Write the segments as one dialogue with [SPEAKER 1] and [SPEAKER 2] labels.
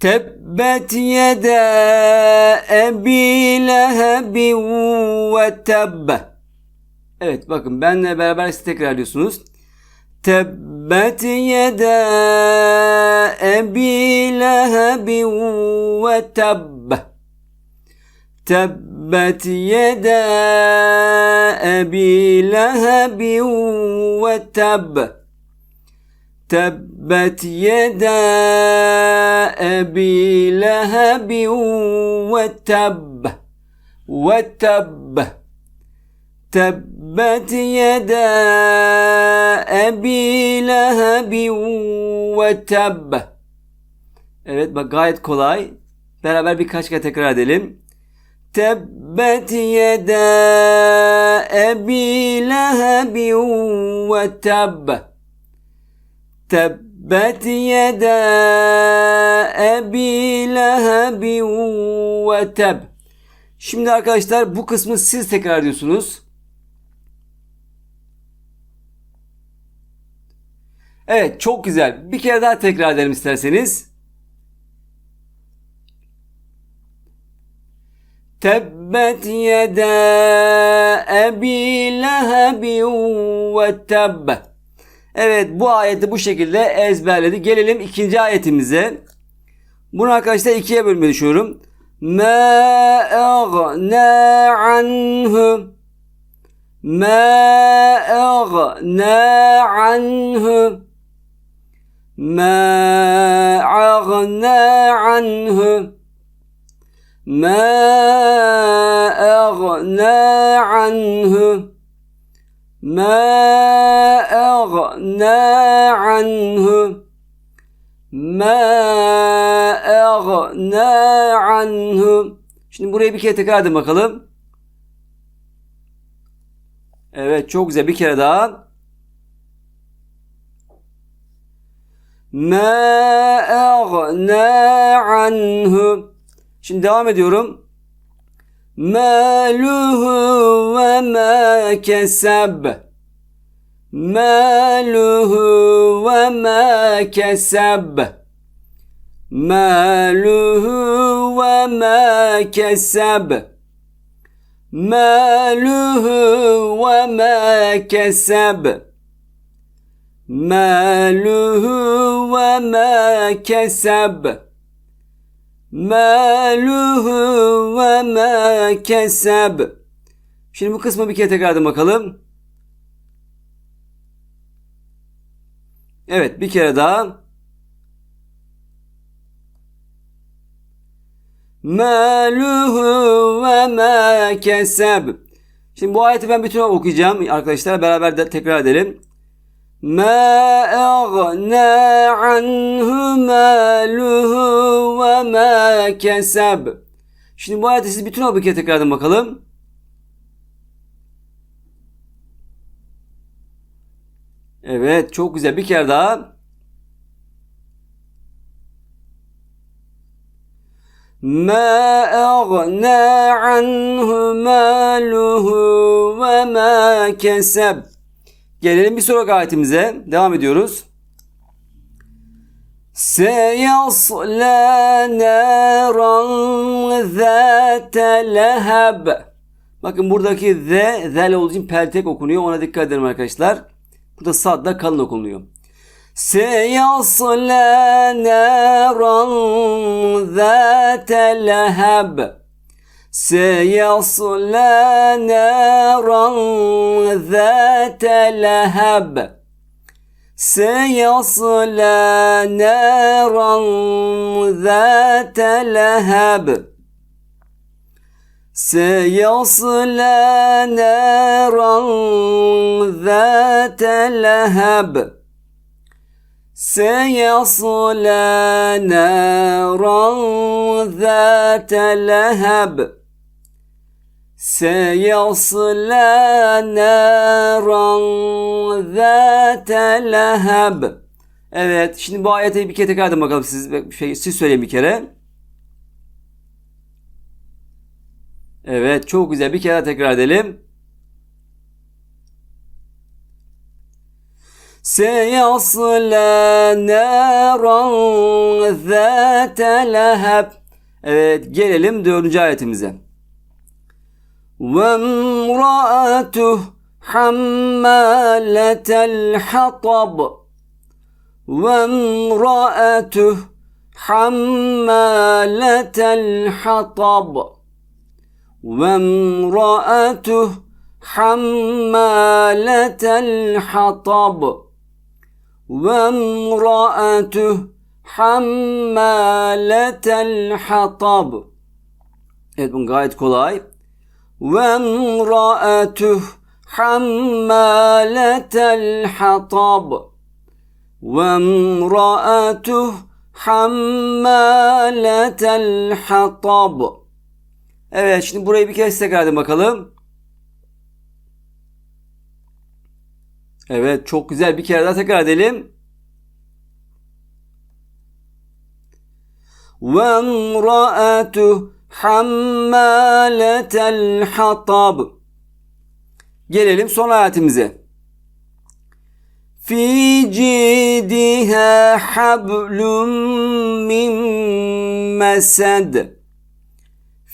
[SPEAKER 1] Tebbet yede ebi lehebin ve tebbe. Evet bakın benle beraber siz tekrar ediyorsunuz. Tebbet yede ebi lehebin ve tebbe. Tebbet yede ebi lehebin ve tebbe. Tebbet yeda ebi lehebin ve tebb ve tebb Tebbet yeda ebi ve tebb Evet bak gayet kolay. Beraber birkaç kere tekrar edelim. Tebbet yeda ebi lehebin ve tebb Tebbet yeda ebi lehebi ve teb. Şimdi arkadaşlar bu kısmı siz tekrar ediyorsunuz. Evet çok güzel. Bir kere daha tekrar edelim isterseniz. Tebbet yeda ebi lehebi ve teb. Evet bu ayeti bu şekilde ezberledi. Gelelim ikinci ayetimize. Bunu arkadaşlar ikiye bölmeyi düşünüyorum. Ma aghna anhu Ma aghna anhu Ma aghna anhu Ma aghna anhu Ma عنه ما أغنى عنه Şimdi burayı bir kere tekrar edin bakalım. Evet çok güzel bir kere daha. Ma aghna anhu. Şimdi devam ediyorum. ماله وما كسب maluhu ve ma keseb maluhu ve ma keseb maluhu ve ma keseb maluhu ve ma keseb maluhu ve ma keseb Şimdi bu kısmı bir kere tekrardan bakalım. Evet bir kere daha. Meluhu ve ma keseb. Şimdi bu ayeti ben bütün okuyacağım arkadaşlar. Beraber de tekrar edelim. Ma agna anhu maluhu ve ma keseb. Şimdi bu ayeti siz bütün okuyun tekrardan bakalım. Evet çok güzel bir kere daha. ما أغنى عنه ماله وما كسب Gelelim bir sonraki ayetimize. Devam ediyoruz. Seyasla naran zâte leheb. Bakın buradaki ze, zel olduğu için peltek okunuyor. Ona dikkat edelim arkadaşlar. Bu da sadda kalın okunuyor. Seyasla naran zâte leheb. Seyasla naran zâte leheb. Seyasla naran zâte leheb. سيصلى نارا ذات لهب سيصلى نارا ذات لهب سيصلى نارا ذات لهب Evet şimdi bu ayeti bir kere tekrar edin bakalım siz, şey, siz söyleyin bir kere. Evet çok güzel. Bir kere tekrar edelim. Seyaslâ nâran zâte leheb. Evet gelelim dördüncü ayetimize. Ve mra'atuh hammâletel hatab. Ve mra'atuh hammâletel hatab. وامرأته حمالة الحطب وامرأته حمالة الحطب. Evet bu gayet kolay. وامرأته حمالة الحطب. وامرأته حمالة الحطب. Evet şimdi burayı bir kez tekrar edin bakalım. Evet çok güzel bir kere daha tekrar edelim. وامرأته حمالة الحطب Gelelim son ayetimize. في جيدها حبل من مسد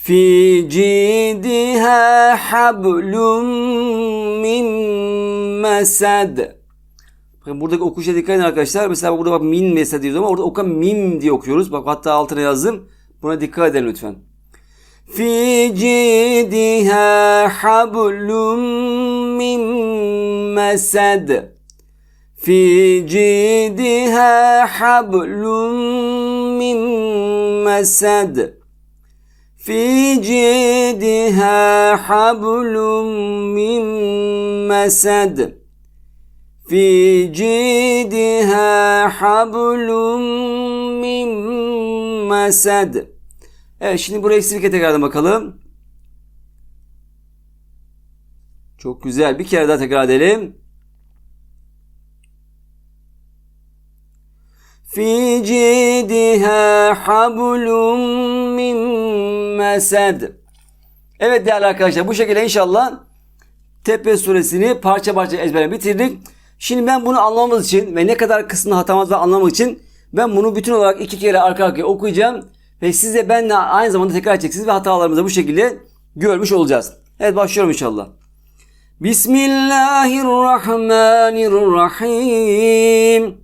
[SPEAKER 1] في جيدها حبل من مسد Bakın buradaki okuşa dikkat edin arkadaşlar. Mesela burada bak min mesela diyoruz ama orada oka mim diye okuyoruz. Bak hatta altına yazdım. Buna dikkat edin lütfen. في جيدها حبل من مسد في جيدها حبل من مسد في جيدها حبل من مسد في جيدها حبل من مسد Evet şimdi burayı silke tekrardan bakalım. Çok güzel. Bir kere daha tekrar edelim. في جيدها حبل من مسد Evet değerli arkadaşlar bu şekilde inşallah Tepe suresini parça parça ezbere bitirdik. Şimdi ben bunu anlamamız için ve ne kadar kısmını hatamız var anlamak için ben bunu bütün olarak iki kere arka arkaya okuyacağım. Ve siz de benle aynı zamanda tekrar edeceksiniz ve hatalarımızı bu şekilde görmüş olacağız. Evet başlıyorum inşallah. Bismillahirrahmanirrahim.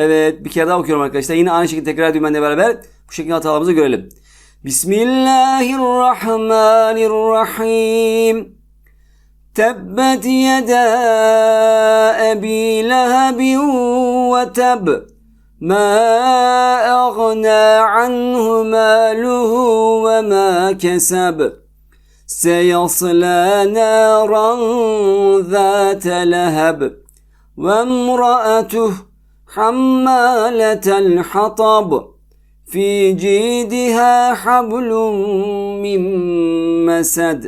[SPEAKER 1] Evet bir kere daha okuyorum arkadaşlar. Yine aynı şekilde tekrar ediyorum benimle beraber. Bu şekilde hatalarımızı görelim. Bismillahirrahmanirrahim. Tebbet yeda ebi lehabin ve teb. Ma agna anhu maluhu ve ma keseb. Seyasla naran zâte leheb. Ve emra'atuhu حمالة الحطب في جيدها حبل من مسد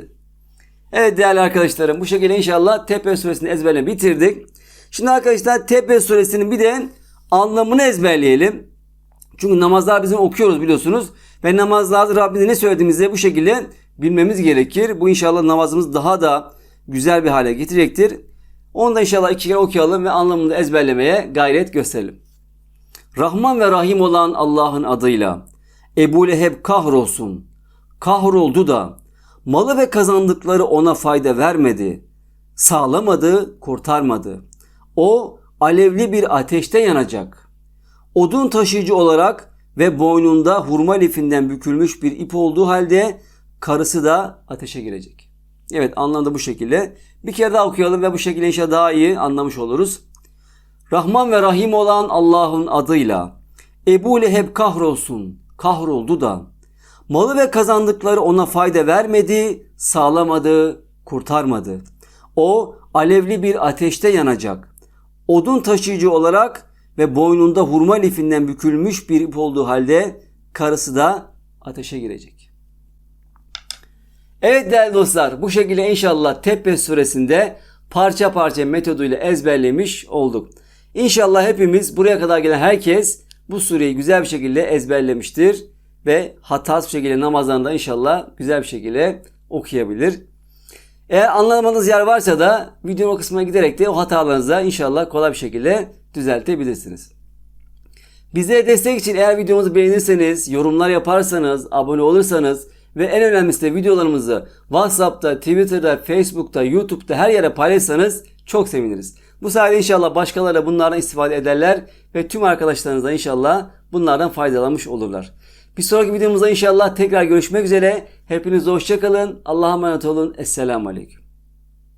[SPEAKER 1] Evet değerli arkadaşlarım bu şekilde inşallah Tepe suresini ezberle bitirdik. Şimdi arkadaşlar Tepe suresinin bir de anlamını ezberleyelim. Çünkü namazlar bizim okuyoruz biliyorsunuz. Ve namazlarda Rabbimize ne söylediğimizi bu şekilde bilmemiz gerekir. Bu inşallah namazımız daha da güzel bir hale getirecektir. Onu da inşallah iki kere okuyalım ve anlamını da ezberlemeye gayret gösterelim. Rahman ve Rahim olan Allah'ın adıyla Ebu Leheb kahrolsun. Kahroldu da malı ve kazandıkları ona fayda vermedi. Sağlamadı, kurtarmadı. O alevli bir ateşte yanacak. Odun taşıyıcı olarak ve boynunda hurma lifinden bükülmüş bir ip olduğu halde karısı da ateşe girecek. Evet anlamda bu şekilde. Bir kere daha okuyalım ve bu şekilde inşallah daha iyi anlamış oluruz. Rahman ve Rahim olan Allah'ın adıyla Ebu Leheb kahrolsun, kahroldu da malı ve kazandıkları ona fayda vermedi, sağlamadı, kurtarmadı. O alevli bir ateşte yanacak. odun taşıyıcı olarak ve boynunda hurma lifinden bükülmüş bir ip olduğu halde karısı da ateşe girecek. Evet değerli dostlar bu şekilde inşallah Teppe suresinde parça parça metoduyla ezberlemiş olduk. İnşallah hepimiz buraya kadar gelen herkes bu sureyi güzel bir şekilde ezberlemiştir ve hatasız bir şekilde namazlarında inşallah güzel bir şekilde okuyabilir. Eğer anlamadığınız yer varsa da videonun o kısmına giderek de o hatalarınızı inşallah kolay bir şekilde düzeltebilirsiniz. Bizlere destek için eğer videomuzu beğenirseniz, yorumlar yaparsanız, abone olursanız ve en önemlisi de videolarımızı WhatsApp'ta, Twitter'da, Facebook'ta, YouTube'da her yere paylaşsanız çok seviniriz. Bu sayede inşallah başkaları da bunlardan istifade ederler ve tüm arkadaşlarınız da inşallah bunlardan faydalanmış olurlar. Bir sonraki videomuzda inşallah tekrar görüşmek üzere. Hepiniz hoşçakalın. Allah'a emanet olun. Esselamu Aleyküm.